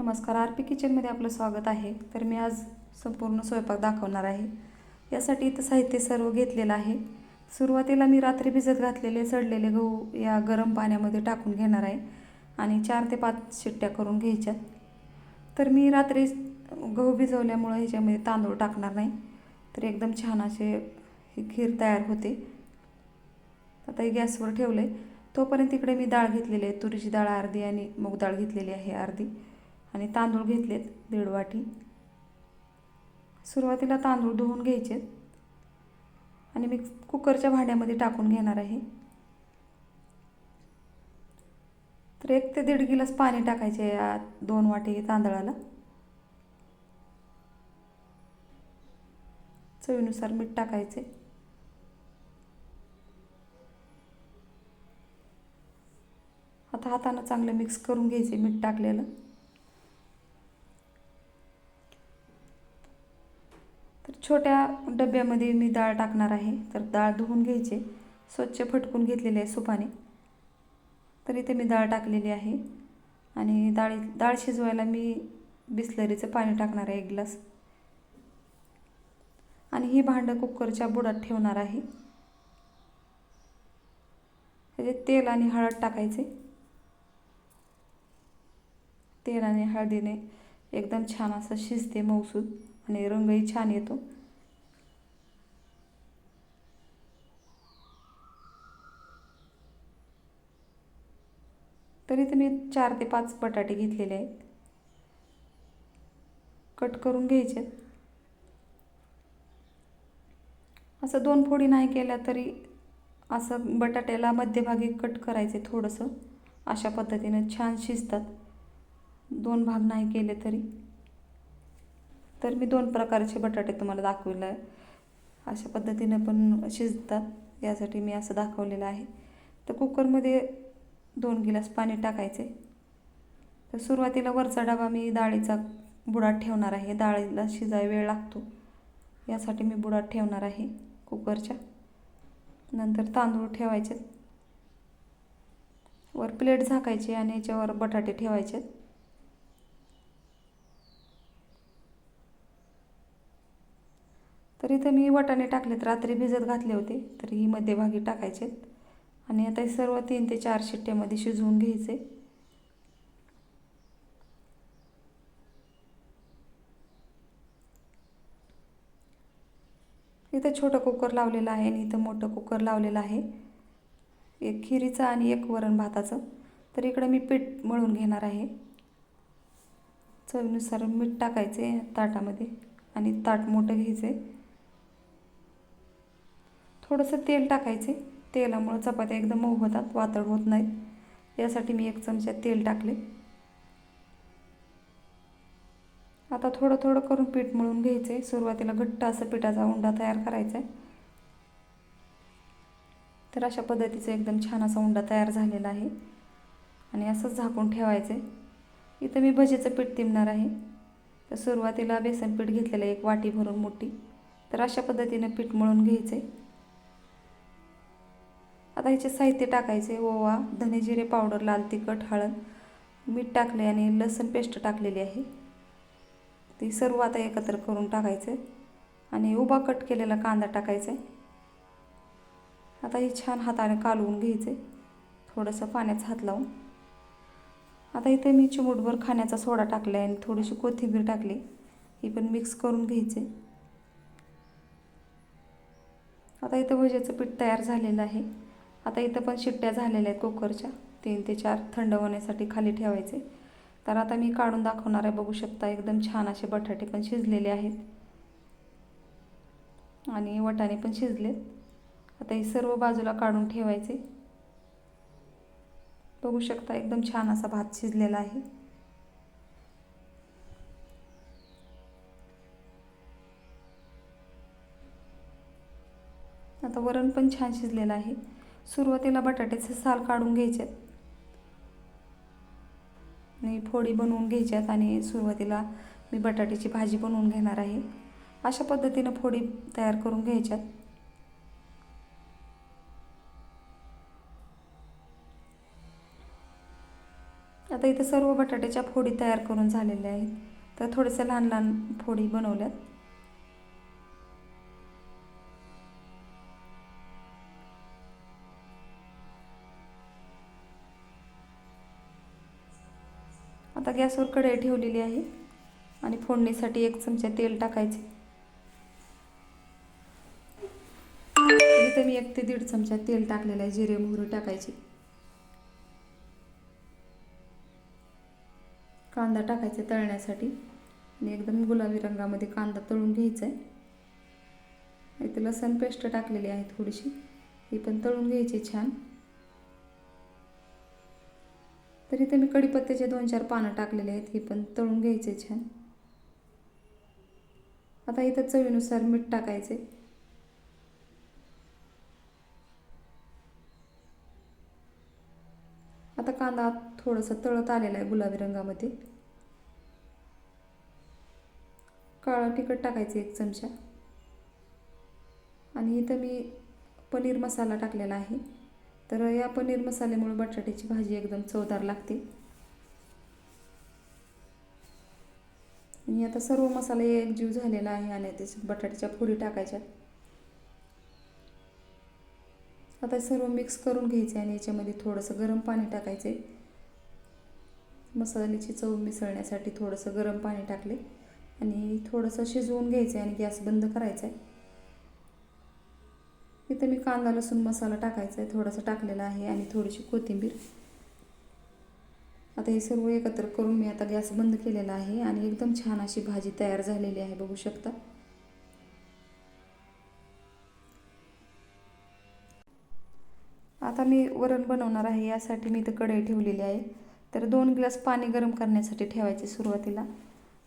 नमस्कार R P किचनमध्ये आपलं स्वागत आहे. तर मी आज संपूर्ण स्वयंपाक दाखवणार आहे. यासाठी इथं साहित्य सर्व घेतलेलं आहे. सुरुवातीला मी रात्री भिजत घातलेले सडलेले गहू या गरम पाण्यामध्ये टाकून घेणार आहे आणि चार ते पाच शिट्ट्या करून घ्यायच्यात. तर मी रात्री गहू भिजवल्यामुळं ह्याच्यामध्ये तांदूळ टाकणार नाही. तर एकदम छान असे ही खीर तयार होते. आता हे गॅसवर ठेवलं आहे तोपर्यंत इकडे मी डाळ घेतलेली आहे. तुरीची डाळ अर्धी आणि मूग डाळ घेतलेली आहे अर्धी. आणि तांदूळ घेतलेत दीड वाटी. सुरुवातीला तांदूळ धुवून घ्यायचे. आणि मी कुकरच्या भांड्यामध्ये टाकून घेणार आहे. तर एक ते दीड गिलास पाणी टाकायचे या दोन वाटी तांदळाला. चवीनुसार मीठ टाकायचे. आता हातानं चांगलं मिक्स करून घ्यायचे मीठ टाकलेलं. छोट्या डब्यामध्ये मी डाळ टाकणार आहे. तर डाळ धुवून घ्यायचे. स्वच्छ फटकून घेतलेले आहे सुपाने. तर इथे मी डाळ टाकलेली आहे. आणि डाळी डाळ शिजवायला मी बिसलरीचं पाणी टाकणार आहे एक ग्लास. आणि ही भांडं कुकरच्या बुडात ठेवणार आहे. त्याचे तेल आणि हळद टाकायचे. तेल आणि हळदीने एकदम छान असं शिजते मऊसूद. आणि रंगही छान येतो. तरी तर मी चार ते पाच बटाटे घेतलेले आहेत. कट करून घ्यायचे. असं दोन फोडी नाही केल्या तरी असं बटाट्याला मध्यभागी कट करायचे थोडंसं. अशा पद्धतीनं छान शिजतात. दोन भाग नाही केले तरी. तर मी दोन प्रकारचे बटाटे तुम्हाला दाखवलं आहे. अशा पद्धतीनं पण शिजतात. यासाठी मी असं दाखवलेलं आहे. तर कुकरमध्ये दोन गिलास पाणी टाकायचे. तर सुरुवातीला वरचा डबा मी डाळीचा बुडात ठेवणार आहे. डाळीला शिजाय वेळ लागतो. यासाठी मी बुडात ठेवणार आहे कुकरच्या. नंतर तांदूळ ठेवायचे. वर प्लेट झाकायची आणि याच्यावर बटाटे ठेवायचे. तर इथं मी वाटाणे टाकलेत रात्री भिजत घातले होते तर ही मध्यभागी टाकायचे आणि आता हे सर्व तीन ते चार शिट्ट्यामध्ये शिजवून घ्यायचे. इथं छोटं कुकर लावलेलं आहे आणि इथं मोठं कुकर लावलेलं आहे. एक खिरीचं आणि एक वरण भाताचं. तर इकडं मी पीठ मळून घेणार आहे. चवीनुसार मीठ टाकायचे ताटामध्ये आणि ताट मोठं घ्यायचं आहे थोडंसं तेल टाकायचे. तेलामुळं चपात्या एकदम मऊ होतात वातळ होत नाहीत यासाठी मी एक चमचा तेल टाकले. आता थोडं थोडं करून पीठ मळून घ्यायचे. सुरुवातीला घट्ट असं पिठाचा उंडा तयार करायचा आहे. तर अशा पद्धतीचं एकदम छान असा उंडा तयार झालेला आहे. आणि असंच झाकून ठेवायचं. आहे इथं मी भजीचं पीठ तिमणार आहे. तर सुरुवातीला बेसन पीठ घेतलेलं एक वाटी भरून मोठी. तर अशा पद्धतीनं पीठ मळून घ्यायचं. आहे आता ह्याचे साहित्य टाकायचे ओवा धने जिरे पावडर लाल तिखट हळद मीठ टाकले आणि लसूण पेस्ट टाकलेली आहे. ते सर्व आता एकत्र करून टाकायचं आणि उभा कट केलेला कांदा टाकायचा. आता हे छान हाताने कालवून घ्यायचे थोडंसं पाण्याचा हात लावून. आता इथे मी चिमूटभर खाण्याचा सोडा टाकला आहे आणि थोडीशी कोथिंबीर टाकली ही पण मिक्स करून घ्यायचे. आता इथं भजेचं पीठ तयार झालेलं आहे. आता इथं पण शिट्ट्या झालेल्या आहेत कुकरच्या. तीन ते चार थंड होण्यासाठी खाली ठेवायचे. तर आता मी काढून दाखवणार आहे बघू शकता एकदम छान असे बटाटे पण शिजलेले आहेत. आणि वटाणे पण शिजलेत. आता हे सर्व बाजूला काढून ठेवायचे. बघू शकता एकदम छान असा भात शिजलेला आहे. आता वरण पण छान शिजलेलं आहे. सुरुवातीला बटाट्याचे साल काढून घ्यायचे आणि फोडी बनवून घ्यायच्यात आणि सुरुवातीला मी बटाट्याची भाजी बनवून घेणार आहे. अशा पद्धतीनं फोडी तयार करून घ्यायच्यात. आता इथं सर्व बटाट्याच्या फोडी तयार करून झालेल्या आहेत. तर थोडेसे लहान लहान फोडी बनवल्यात. आता गॅसवर कढई ठेवलेली आहे आणि फोडणीसाठी एक चमचा तेल टाकायचे. इथे मी एक ते दीड चमचा तेल टाकलेलं आहे जिरे मोहरी टाकायची. कांदा टाकायचा तळण्यासाठी. आणि एकदम गुलाबी रंगामध्ये कांदा तळून घ्यायचा आहे. इथे लसण पेस्ट टाकलेली आहे थोडीशी. ही पण तळून घ्यायची छान. तर इथे मी कढीपत्त्याचे दोन चार पानं टाकलेले आहेत ही पण तळून घ्यायचे छान. आता इथं चवीनुसार मीठ टाकायचे. आता कांदा थोडंसं तळत आलेला आहे गुलाबी रंगामध्ये. काळं तिखट टाकायचं एक चमचा. आणि इथं मी पनीर मसाला टाकलेला आहे. तर या पनीर मसाल्यामुळे बटाट्याची भाजी एकदम चवदार लागते. आणि आता सर्व मसाला एकजीव झालेला आहे आणि त्याच्यात बटाट्याच्या फोडी टाकायच्या आता सर्व मिक्स करून घ्यायचे आणि याच्यामध्ये थोडंसं गरम पाणी टाकायचे. मसाल्याची चव मिसळण्यासाठी थोडंसं गरम पाणी टाकले. आणि थोडंसं शिजवून घ्यायचं आहे आणि गॅस बंद करायचा आहे इथं मी कांदा लसूण मसाला टाकायचा आहे थोडासा टाकलेला आहे आणि थोडीशी कोथिंबीर. आता हे सर्व एकत्र करून मी आता गॅस बंद केलेला आहे आणि एकदम छान अशी भाजी तयार झालेली आहे. बघू शकता. आता मी वरण बनवणार आहे. यासाठी मी इथं कढई ठेवलेली आहे. तर दोन ग्लास पाणी गरम करण्यासाठी ठेवायचे सुरुवातीला.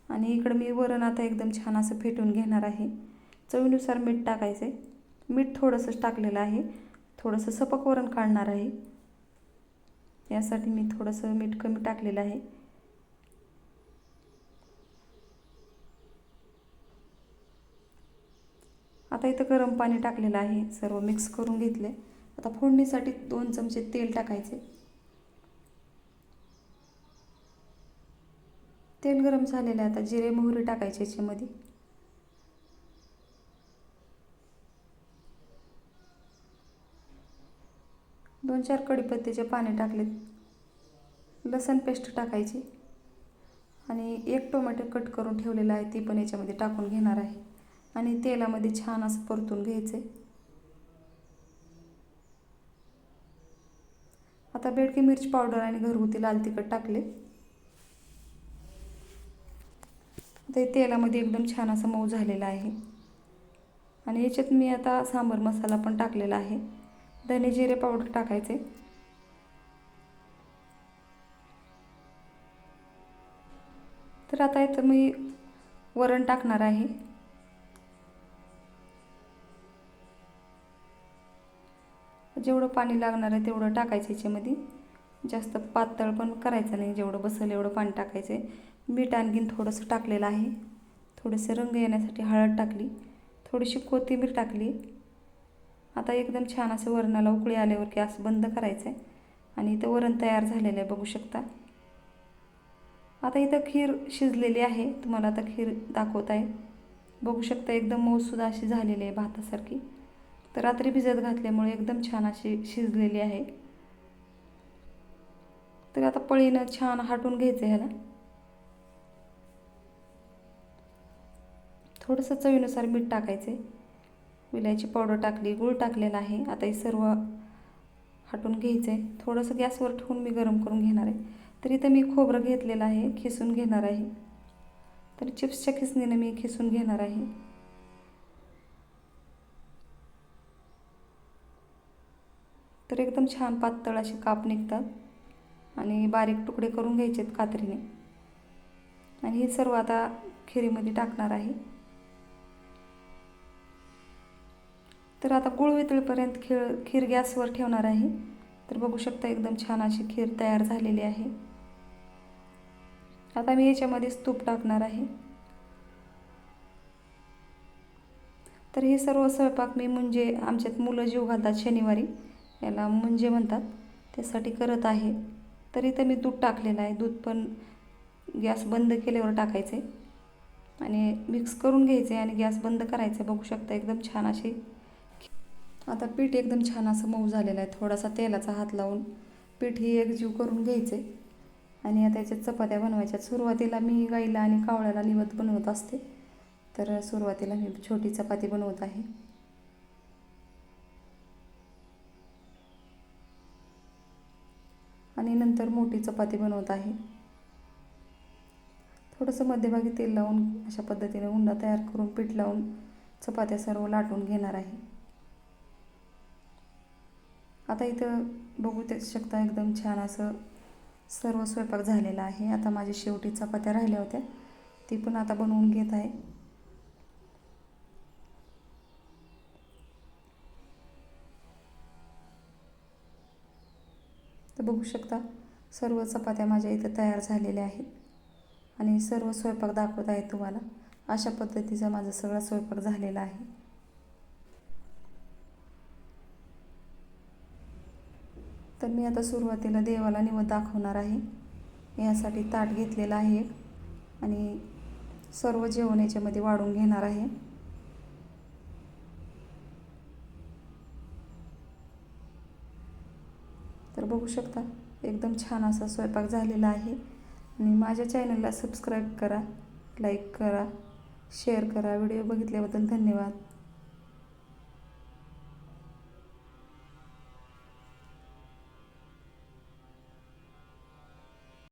आणि इकडं मी वरण आता एकदम छान असं फेटून घेणार आहे. चवीनुसार मीठ टाकायचे मीठ थोडंसं टाकलेलं आहे. थोडंसं सपक वरण काढणार आहे. यासाठी मी थोडंसं मीठ कमी टाकलेलं आहे. आता इथं गरम पाणी टाकलेलं आहे. सर्व मिक्स करून घेतले. आता फोडणीसाठी दोन चमचे तेल टाकायचे. तेल गरम झालेलं आहे. आता जिरे मोहरी टाकायचे याच्यामध्ये. दोन चार कडीपत्त्याचे पाने टाकलेत. लसण पेस्ट टाकायची. आणि एक टोमॅटो कट करून ठेवलेला आहे ती पण याच्यामध्ये टाकून घेणार आहे. आणि तेलामध्ये छान असं परतून घ्यायचं आहे आता बेडकी मिरची पावडर आणि घरगुती लाल तिखट टाकले. आता तेलामध्ये एकदम छान असं मऊ झालेला आहे. आणि याच्यात मी आता सांबर मसाला पण टाकलेला आहे. धने जिरे पावडर टाकायचे. तर आता इथं मी वरण टाकणार आहे. जेवढं पाणी लागणार आहे तेवढं टाकायचं याच्यामध्ये. जास्त पातळ पण करायचं नाही जेवढं बसेल एवढं पाणी टाकायचं. आहे मीठ आणखीन थोडंसं टाकलेलं आहे. थोडंसं रंग येण्यासाठी हळद टाकली. थोडीशी कोथिंबीर टाकली. आता एकदम छान असं वरणाला उकळी आल्यावर गॅस बंद करायचं आहे आणि इथं वरण तयार झालेलं आहे बघू शकता. आता इथं खीर शिजलेली आहे. तुम्हाला आता खीर दाखवत आहे. बघू शकता एकदम मऊसुद्धा अशी झालेली आहे भातासारखी. तर रात्री भिजत घातल्यामुळे एकदम छान अशी शिजलेली आहे. तर आता पळीनं छान हाटून घ्यायचं ह्याला. थोडंसं चवीनुसार मीठ टाकायचे विलायची पावडर टाकली गूळ टाकलेला आहे. आता हे सर्व हटून घ्यायचं आहे थोडंसं गॅसवर ठेवून मी गरम करून घेणार आहे. तर इथं मी खोबरं घेतलेलं आहे खिसून घेणार आहे. तर चिप्सच्या खिसणीनं मी खिसून घेणार आहे. तर एकदम छान पातळ असे काप निघतात आणि बारीक तुकडे करून घ्यायचे आहेत कात्रीने. आणि हे सर्व आता खिरीमध्ये टाकणार आहे. तर आता गुळ वितळीपर्यंत खीर खीर गॅसवर ठेवणार आहे. तर बघू शकता एकदम छान अशी खीर तयार झालेली आहे. आता मी याच्यामध्येच तूप टाकणार आहे. तर हे सर्व स्वयंपाक मी म्हणजे आमच्यात मुलं जीव घालतात शनिवारी. याला मुंजे म्हणतात. त्यासाठी करत आहे. तर इथं मी दूध टाकलेलं आहे. दूध पण गॅस बंद केल्यावर टाकायचे आणि मिक्स करून घ्यायचे आणि गॅस बंद करायचे बघू शकता एकदम छान अशी आता पीठ एकदम छान असं मऊ झालेलं आहे. थोडासा तेलाचा हात लावून पीठ ही एकजीव करून घ्यायचे. आणि आता याच्यात चपात्या बनवायच्या. सुरुवातीला मी गाईला आणि कावळ्याला निवत बनवत असते. तर सुरुवातीला मी छोटी चपाती बनवत आहे. आणि नंतर मोठी चपाती बनवत आहे. थोडंसं मध्यभागी तेल लावून अशा पद्धतीने उंडा तयार करून पीठ लावून चपात्या सर्व लाटून घेणार आहे. आता इथं बघू ते शकता एकदम छान असं सर्व स्वयंपाक झालेला आहे. आता माझ्या शेवटी चपात्या राहिल्या होत्या. ती पण आता बनवून घेत आहे. तर बघू शकता सर्व चपात्या माझ्या इथं तयार झालेल्या आहेत. आणि सर्व स्वयंपाक दाखवत आहे तुम्हाला. अशा पद्धतीचा माझा सगळा स्वयंपाक झालेला आहे. तर मी आता सुरुवातीला देवाला निवद दाखवणार आहे. यासाठी ताट घेतलेलं आहे. एक आणि सर्व जेवण याच्यामध्ये वाढून घेणार आहे. तर बघू शकता एकदम छान असा स्वयंपाक झालेला आहे. आणि माझ्या चॅनलला सबस्क्राईब करा लाईक करा शेअर करा. व्हिडिओ बघितल्याबद्दल धन्यवाद.